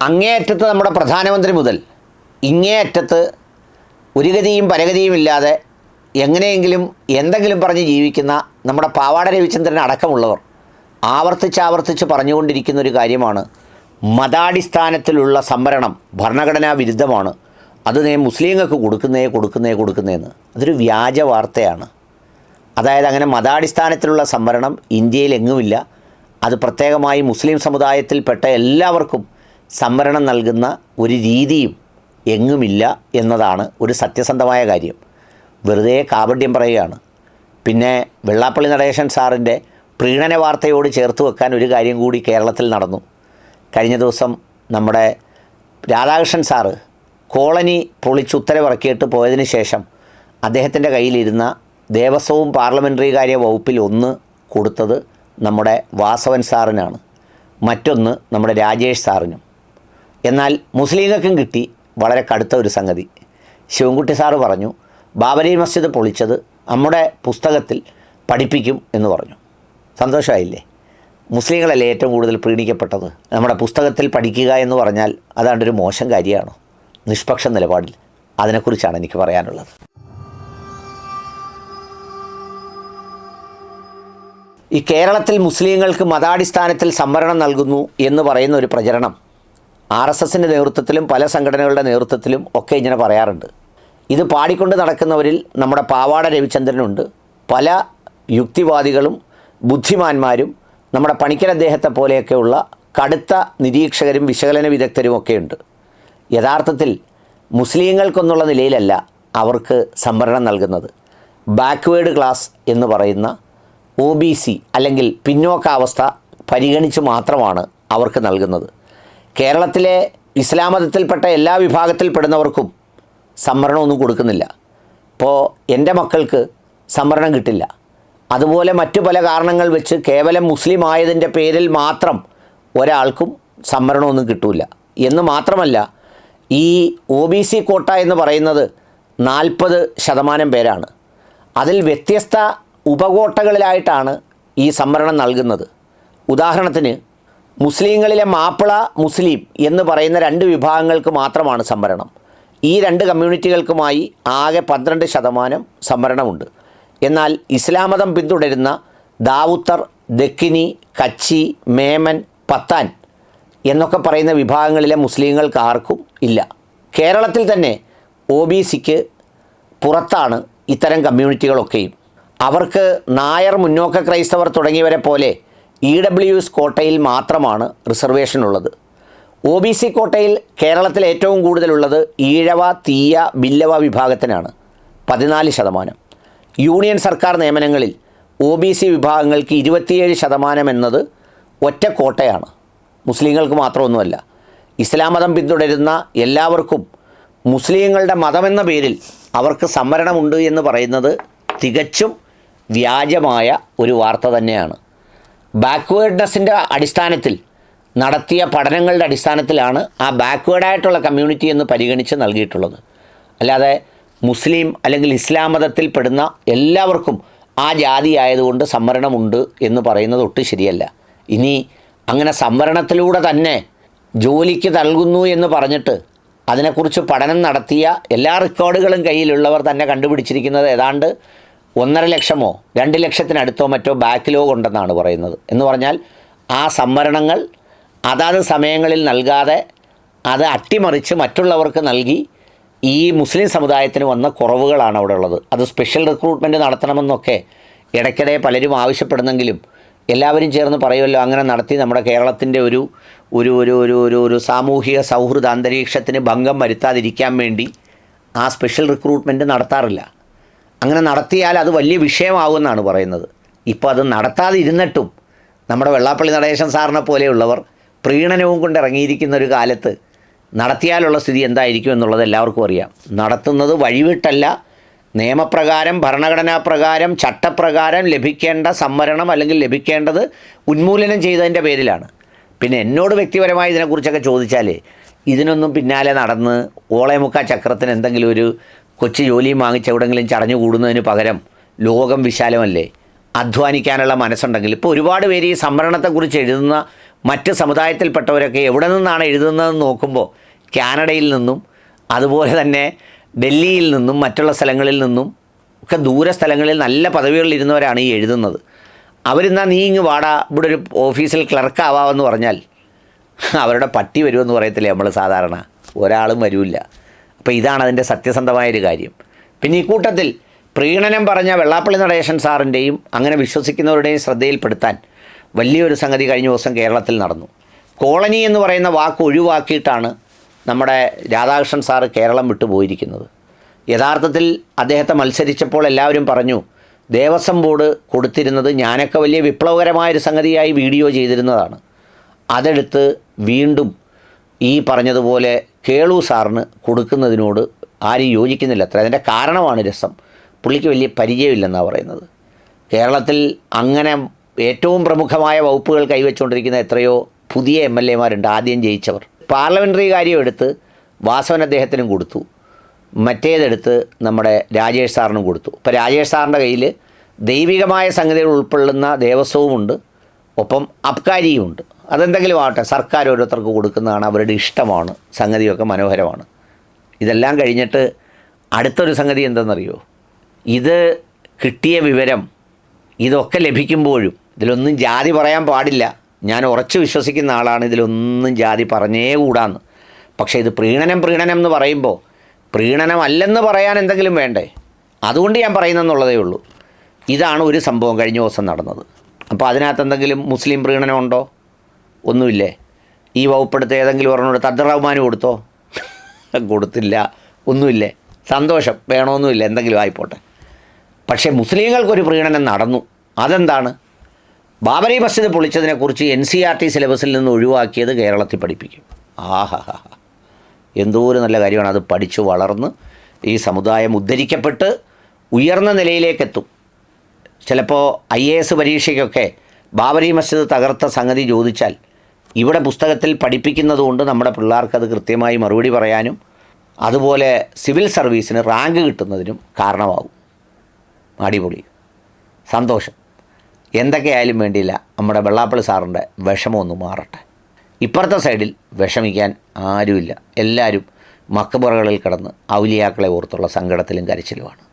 അങ്ങേയറ്റത്ത് നമ്മുടെ പ്രധാനമന്ത്രി മുതൽ ഇങ്ങേയറ്റത്ത് ഒരു ഗതിയും പരഗതിയും ഇല്ലാതെ എങ്ങനെയെങ്കിലും എന്തെങ്കിലും പറഞ്ഞ് ജീവിക്കുന്ന നമ്മുടെ പാവാട രവിചന്ദ്രൻ അടക്കമുള്ളവർ ആവർത്തിച്ചാവർത്തിച്ച് ആവർത്തിച്ച് പറഞ്ഞുകൊണ്ടിരിക്കുന്ന ഒരു കാര്യമാണ് മതാടിസ്ഥാനത്തിലുള്ള സംവരണം ഭരണഘടനാ വിരുദ്ധമാണ്. അത് നേ മുസ്ലിങ്ങൾക്ക് കൊടുക്കുന്നേ കൊടുക്കുന്നേ കൊടുക്കുന്നേന്ന്. അതൊരു വ്യാജ വാർത്തയാണ്. അതായത് അങ്ങനെ മതാടിസ്ഥാനത്തിലുള്ള സംവരണം ഇന്ത്യയിൽ എങ്ങുമില്ല. അത് പ്രത്യേകമായി മുസ്ലിം സമുദായത്തിൽപ്പെട്ട എല്ലാവർക്കും സംവരണം നൽകുന്ന ഒരു രീതിയും എങ്ങുമില്ല എന്നതാണ് ഒരു സത്യസന്ധമായ കാര്യം. വെറുതെ കാപട്യം പറയുകയാണ്. പിന്നെ വെള്ളാപ്പള്ളി നടേശൻ സാറിന്റെ പ്രീണന വാർത്തയോട് ചേർത്ത് വെക്കാൻ ഒരു കാര്യം കൂടി കേരളത്തിൽ നടന്നു. കഴിഞ്ഞ ദിവസം നമ്മുടെ രാധാകൃഷ്ണൻ സാറ് കോളനി പൊളിച്ച് ഉത്തരവിറക്കിയിട്ട് പോയതിന് ശേഷം അദ്ദേഹത്തിന്റെ കയ്യിലിരുന്ന ദേവസ്വവും പാർലമെന്ററി കാര്യ വകുപ്പിൽ ഒന്ന് കൊടുത്തത് നമ്മുടെ വാസവൻ സാറിനാണ്. മറ്റൊന്ന് നമ്മുടെ രാജേഷ് സാറിനും. എന്നാൽ മുസ്ലിങ്ങൾക്കും കിട്ടി വളരെ കടുത്ത ഒരു സംഗതി. ശിവൻകുട്ടി സാറ് പറഞ്ഞു ബാബരി മസ്ജിദ് പൊളിച്ചത് നമ്മുടെ പുസ്തകത്തിൽ പഠിപ്പിക്കും എന്ന് പറഞ്ഞു. സന്തോഷമായില്ലേ? മുസ്ലിങ്ങളല്ലേ ഏറ്റവും കൂടുതൽ പ്രീണിക്കപ്പെട്ടത്? നമ്മുടെ പുസ്തകത്തിൽ പഠിക്കുക എന്ന് പറഞ്ഞാൽ അതാണ്ടൊരു മോശം കാര്യമാണോ? നിഷ്പക്ഷ നിലപാടിൽ അതിനെക്കുറിച്ചാണ് എനിക്ക് പറയാനുള്ളത്. ഈ കേരളത്തിൽ മുസ്ലിങ്ങൾക്ക് മതാടിസ്ഥാനത്തിൽ സംവരണം നൽകുന്നു എന്ന് പറയുന്ന ഒരു പ്രചരണം ആർ എസ് എസിന്റെ നേതൃത്വത്തിലും പല സംഘടനകളുടെ നേതൃത്വത്തിലും ഒക്കെ ഇങ്ങനെ പറയാറുണ്ട്. ഇത് പാടിക്കൊണ്ട് നടക്കുന്നവരിൽ നമ്മുടെ പാവാട രവിചന്ദ്രനുണ്ട്. പല യുക്തിവാദികളും ബുദ്ധിമാന്മാരും നമ്മുടെ പണിക്കൽ അദ്ദേഹത്തെ പോലെയൊക്കെയുള്ള കടുത്ത നിരീക്ഷകരും വിശകലന വിദഗ്ധരും ഒക്കെയുണ്ട് യഥാർത്ഥത്തിൽ മുസ്ലിങ്ങൾക്കൊന്നുള്ള നിലയിലല്ല അവർക്ക് സംവരണം നൽകുന്നത്. ബാക്ക്വേഡ് ക്ലാസ് എന്ന് പറയുന്ന ഒ ബി സി അല്ലെങ്കിൽ പിന്നോക്കാവസ്ഥ പരിഗണിച്ച് മാത്രമാണ് അവർക്ക് നൽകുന്നത്. കേരളത്തിലെ ഇസ്ലാം മതത്തിൽപ്പെട്ട എല്ലാ വിഭാഗത്തിൽപ്പെടുന്നവർക്കും സംവരണമൊന്നും കൊടുക്കുന്നില്ല. ഇപ്പോൾ എന്റെ മക്കൾക്ക് സംവരണം കിട്ടില്ല. അതുപോലെ മറ്റു പല കാരണങ്ങൾ വെച്ച് കേവലം മുസ്ലിം ആയതിന്റെ പേരിൽ മാത്രം ഒരാൾക്കും സംവരണമൊന്നും കിട്ടൂല. എന്ന് മാത്രമല്ല ഈ ഒ ബി സി കോട്ട എന്ന് പറയുന്നത് നാൽപ്പത് ശതമാനം പേരാണ്. അതിൽ വ്യത്യസ്ത ഉപകോട്ടകളിലായിട്ടാണ് ഈ സംവരണം നൽകുന്നത്. ഉദാഹരണത്തിന് മുസ്ലിങ്ങളിലെ മാപ്പിള മുസ്ലിം എന്ന് പറയുന്ന രണ്ട് വിഭാഗങ്ങൾക്ക് മാത്രമാണ് സംവരണം. ഈ രണ്ട് കമ്മ്യൂണിറ്റികൾക്കുമായി ആകെ പന്ത്രണ്ട് ശതമാനം സംവരണമുണ്ട്. എന്നാൽ ഇസ്ലാം മതം പിന്തുടരുന്ന ദാവുത്തർ ദക്കിനി കച്ചി മേമൻ പത്താൻ എന്നൊക്കെ പറയുന്ന വിഭാഗങ്ങളിലെ മുസ്ലിങ്ങൾക്ക് ആർക്കും ഇല്ല. കേരളത്തിൽ തന്നെ ഒ ബി സിക്ക് പുറത്താണ് ഇത്തരം കമ്മ്യൂണിറ്റികളൊക്കെയും. അവർക്ക് നായർ മുന്നോക്ക ക്രൈസ്തവർ തുടങ്ങിയവരെ പോലെ ഇ ഡബ്ല്യു എസ് കോട്ടയിൽ മാത്രമാണ് റിസർവേഷൻ ഉള്ളത്. ഒ ബി സി കോട്ടയിൽ കേരളത്തിൽ ഏറ്റവും കൂടുതലുള്ളത് ഈഴവ തീയ ബില്ലവ വിഭാഗത്തിനാണ്. പതിനാല് ശതമാനം. യൂണിയൻ സർക്കാർ നിയമനങ്ങളിൽ ഒ ബി സി വിഭാഗങ്ങൾക്ക് ഇരുപത്തിയേഴ് ശതമാനം എന്നത് ഒറ്റ കോട്ടയാണ്. മുസ്ലിങ്ങൾക്ക് മാത്രമൊന്നുമല്ല. ഇസ്ലാം മതം പിന്തുടരുന്ന എല്ലാവർക്കും മുസ്ലിങ്ങളുടെ മതമെന്ന പേരിൽ അവർക്ക് സംവരണമുണ്ട് എന്ന് പറയുന്നത് തികച്ചും വ്യാജമായ ഒരു വാർത്ത തന്നെയാണ്. ബാക്ക്വേർഡ്നെസ്സിന്റെ അടിസ്ഥാനത്തിൽ നടത്തിയ പഠനങ്ങളുടെ അടിസ്ഥാനത്തിലാണ് ആ ബാക്ക്വേർഡായിട്ടുള്ള കമ്മ്യൂണിറ്റി എന്ന് പരിഗണിച്ച് നൽകിയിട്ടുള്ളത്. അല്ലാതെ മുസ്ലിം അല്ലെങ്കിൽ ഇസ്ലാം മതത്തിൽ പെടുന്ന എല്ലാവർക്കും ആ ജാതി ആയതുകൊണ്ട് സംവരണമുണ്ട് എന്ന് പറയുന്നത് ഒട്ടും ശരിയല്ല. ഇനി അങ്ങനെ സംവരണത്തിലൂടെ തന്നെ ജോലിക്ക് നൽകുന്നു എന്ന് പറഞ്ഞിട്ട് അതിനെക്കുറിച്ച് പഠനം നടത്തിയ എല്ലാ റെക്കോർഡുകളും കയ്യിലുള്ളവർ തന്നെ കണ്ടുപിടിച്ചിരിക്കുന്നത് ഏതാണ്ട് ഒന്നര ലക്ഷമോ രണ്ട് ലക്ഷത്തിനടുത്തോ മറ്റോ ബാക്ക്ലോഗ് ഉണ്ടെന്നാണ് പറയുന്നത്. എന്ന് പറഞ്ഞാൽ ആ സംവരണങ്ങൾ അതാത് സമയങ്ങളിൽ നൽകാതെ അത് അട്ടിമറിച്ച് മറ്റുള്ളവർക്ക് നൽകി ഈ മുസ്ലിം സമുദായത്തിന് വന്ന കുറവുകളാണ് അവിടെ ഉള്ളത്. അത് സ്പെഷ്യൽ റിക്രൂട്ട്മെന്റ് നടത്തണമെന്നൊക്കെ ഇടയ്ക്കിടെ പലരും ആവശ്യപ്പെടുന്നെങ്കിലും എല്ലാവരും ചേർന്ന് പറയുമല്ലോ അങ്ങനെ നടത്തി നമ്മുടെ കേരളത്തിന്റെ ഒരു ഒരു ഒരു ഒരു ഒരു ഒരു സാമൂഹിക സൗഹൃദ അന്തരീക്ഷത്തിന് ഭംഗം വരുത്താതിരിക്കാൻ വേണ്ടി ആ സ്പെഷ്യൽ റിക്രൂട്ട്മെന്റ് നടത്താറില്ല. അങ്ങനെ നടത്തിയാൽ അത് വലിയ വിഷയമാകുമെന്നാണ് പറയുന്നത്. ഇപ്പോൾ അത് നടത്താതിരുന്നിട്ടും നമ്മുടെ വെള്ളാപ്പള്ളി നടേശൻ സാറിനെ പോലെയുള്ളവർ പ്രീണനവും കൊണ്ട് ഇറങ്ങിയിരിക്കുന്ന ഒരു കാലത്ത് നടത്തിയാലുള്ള സ്ഥിതി എന്തായിരിക്കും എന്നുള്ളത് എല്ലാവർക്കും അറിയാം. നടത്തുന്നത് വഴിവിട്ടല്ല. നിയമപ്രകാരം ഭരണഘടനാ പ്രകാരം ചട്ടപ്രകാരം ലഭിക്കേണ്ട സംവരണം അല്ലെങ്കിൽ ലഭിക്കേണ്ടത് ഉന്മൂലനം ചെയ്തതിന്റെ പേരിലാണ്. പിന്നെ എന്നോട് വ്യക്തിപരമായി ഇതിനെക്കുറിച്ചൊക്കെ ചോദിച്ചാൽ ഇതിനൊന്നും പിന്നാലെ നടന്ന് ഓളയമുക്ക ചക്രത്തിന് എന്തെങ്കിലും ഒരു കൊച്ചു ജോലിയും വാങ്ങിച്ച് എവിടെങ്കിലും ചടഞ്ഞു കൂടുന്നതിന് പകരം ലോകം വിശാലമല്ലേ? അധ്വാനിക്കാനുള്ള മനസ്സുണ്ടെങ്കിൽ. ഇപ്പോൾ ഒരുപാട് പേര് ഈ സംവരണത്തെക്കുറിച്ച് എഴുതുന്ന മറ്റ് സമുദായത്തിൽപ്പെട്ടവരൊക്കെ എവിടെ നിന്നാണ് എഴുതുന്നതെന്ന് നോക്കുമ്പോൾ കാനഡയിൽ നിന്നും അതുപോലെ തന്നെ ഡൽഹിയിൽ നിന്നും മറ്റുള്ള സ്ഥലങ്ങളിൽ നിന്നും ഒക്കെ ദൂര സ്ഥലങ്ങളിൽ നല്ല പദവികളിൽ ഇരുന്നവരാണ് ഈ എഴുതുന്നത്. അവരിന്നാ നീ ഇങ്ങ് വാടാ ഇവിടെ ഒരു ഓഫീസിൽ ക്ലർക്കാവാമെന്ന് പറഞ്ഞാൽ അവരുടെ പട്ടി വരുമെന്ന് പറയത്തില്ലേ നമ്മൾ സാധാരണ? ഒരാളും വരില്ല. അപ്പോൾ ഇതാണ് അതിന്റെ സത്യസന്ധമായൊരു കാര്യം. പിന്നെ ഈ കൂട്ടത്തിൽ പ്രീണനം പറഞ്ഞ വെള്ളാപ്പള്ളി നടേശൻ സാറിന്റെയും അങ്ങനെ വിശ്വസിക്കുന്നവരുടെയും ശ്രദ്ധയിൽപ്പെടുത്താൻ വലിയൊരു സംഗതി കഴിഞ്ഞ ദിവസം കേരളത്തിൽ നടന്നു. കോളനി എന്ന് പറയുന്ന വാക്ക് ഒഴിവാക്കിയിട്ടാണ് നമ്മുടെ രാധാകൃഷ്ണൻ സാറ് കേരളം വിട്ടു പോയിരിക്കുന്നത്. യഥാർത്ഥത്തിൽ അദ്ദേഹത്തെ മത്സരിച്ചപ്പോൾ എല്ലാവരും പറഞ്ഞു ദേവസ്വം ബോർഡ് കൊടുത്തിരുന്നത് ഞാനൊക്കെ വലിയ വിപ്ലവകരമായൊരു സംഗതിയായി വീഡിയോ ചെയ്തിരുന്നതാണ്. അതെടുത്ത് വീണ്ടും ഈ പറഞ്ഞതുപോലെ കേളു സാറിന് കൊടുക്കുന്നതിനോട് ആരും യോജിക്കുന്നില്ല അത്ര. അതിന്റെ കാരണമാണ് രസം. പുള്ളിക്ക് വലിയ പരിചയമില്ലെന്നാണ് പറയുന്നത്. കേരളത്തിൽ അങ്ങനെ ഏറ്റവും പ്രമുഖമായ വകുപ്പുകൾ കൈവച്ചുകൊണ്ടിരിക്കുന്ന എത്രയോ പുതിയ എം എൽ എമാരുണ്ട്. ആദ്യം ജയിച്ചവർ. പാർലമെന്ററി കാര്യം എടുത്ത് വാസവൻ അദ്ദേഹത്തിനും കൊടുത്തു. മറ്റേതെടുത്ത് നമ്മുടെ രാജേഷ് സാറിനും കൊടുത്തു. ഇപ്പോൾ രാജേഷ് സാറിന്റെ കയ്യിൽ ദൈവികമായ സംഗതികൾ ഉൾക്കൊള്ളുന്ന ദേവസ്വവുമുണ്ട്. ഒപ്പം അബ്കാരിയുമുണ്ട്. അതെന്തെങ്കിലും ആവട്ടെ സർക്കാർ ഓരോരുത്തർക്ക് കൊടുക്കുന്നതാണ് അവരുടെ ഇഷ്ടമാണ് സംഗതിയൊക്കെ മനോഹരമാണ്. ഇതെല്ലാം കഴിഞ്ഞിട്ട് അടുത്തൊരു സംഗതി എന്തെന്നറിയോ? ഇത് കിട്ടിയ വിവരം ഇതൊക്കെ ലഭിക്കുമ്പോഴും ഇതിലൊന്നും ജാതി പറയാൻ പാടില്ല. ഞാൻ ഉറച്ചു വിശ്വസിക്കുന്ന ആളാണ് ഇതിലൊന്നും ജാതി പറഞ്ഞേ കൂടാന്ന്. പക്ഷേ ഇത് പ്രീണനം പ്രീണനം എന്ന് പറയുമ്പോൾ പ്രീണനമല്ലെന്ന് പറയാൻ എന്തെങ്കിലും വേണ്ടേ? അതുകൊണ്ട് ഞാൻ പറയുന്നെന്നുള്ളതേ ഉള്ളൂ. ഇതാണ് ഒരു സംഭവം കഴിഞ്ഞ ദിവസം നടന്നത്. അപ്പോൾ അതിനകത്ത് എന്തെങ്കിലും മുസ്ലിം പ്രീണനം ഉണ്ടോ? ഒന്നുമില്ലേ? ഈ വകുപ്പെടുത്ത് ഏതെങ്കിലും ഒരെണ്ണം തദ്ദർ റഹ്മാന് കൊടുത്തോ? കൊടുത്തില്ല. ഒന്നുമില്ലേ? സന്തോഷം. വേണമെന്നുമില്ല. എന്തെങ്കിലും ആയിപ്പോട്ടെ. പക്ഷേ മുസ്ലിങ്ങൾക്കൊരു പ്രീണനം നടന്നു. അതെന്താണ്? ബാബരി മസ്ജിദ് പൊളിച്ചതിനെക്കുറിച്ച് എൻ സി ആർ ടി സിലബസിൽ നിന്ന് ഒഴിവാക്കിയത് കേരളത്തിൽ പഠിപ്പിക്കും. ആഹാ എന്തോ ഒരു നല്ല കാര്യമാണ്. അത് പഠിച്ചു വളർന്ന് ഈ സമുദായം ഉദ്ധരിക്കപ്പെട്ട് ഉയർന്ന നിലയിലേക്കെത്തും. ചിലപ്പോൾ ഐ എ എസ് പരീക്ഷയ്ക്കൊക്കെ ബാബരി മസ്ജിദ് തകർത്ത സംഗതി ചോദിച്ചാൽ ഇവിടെ പുസ്തകത്തിൽ പഠിപ്പിക്കുന്നതുകൊണ്ട് നമ്മുടെ പിള്ളേർക്ക് അത് കൃത്യമായി മറുപടി പറയാനും അതുപോലെ സിവിൽ സർവീസിന് റാങ്ക് കിട്ടുന്നതിനും കാരണമാകും. അടിപൊളി. സന്തോഷം. എന്തൊക്കെയായാലും വേണ്ടിയില്ല നമ്മുടെ വെള്ളാപ്പള്ളി സാറിന്റെ വിഷമമൊന്ന് മാറട്ടെ. ഇപ്പുറത്തെ സൈഡിൽ വിഷമിക്കാൻ ആരുമില്ല. എല്ലാവരും മക്കബറകളിൽ കിടന്ന് ഔലിയാക്കളെ ഓർത്തുള്ള സങ്കടത്തിലും കരച്ചിലുമാണ്.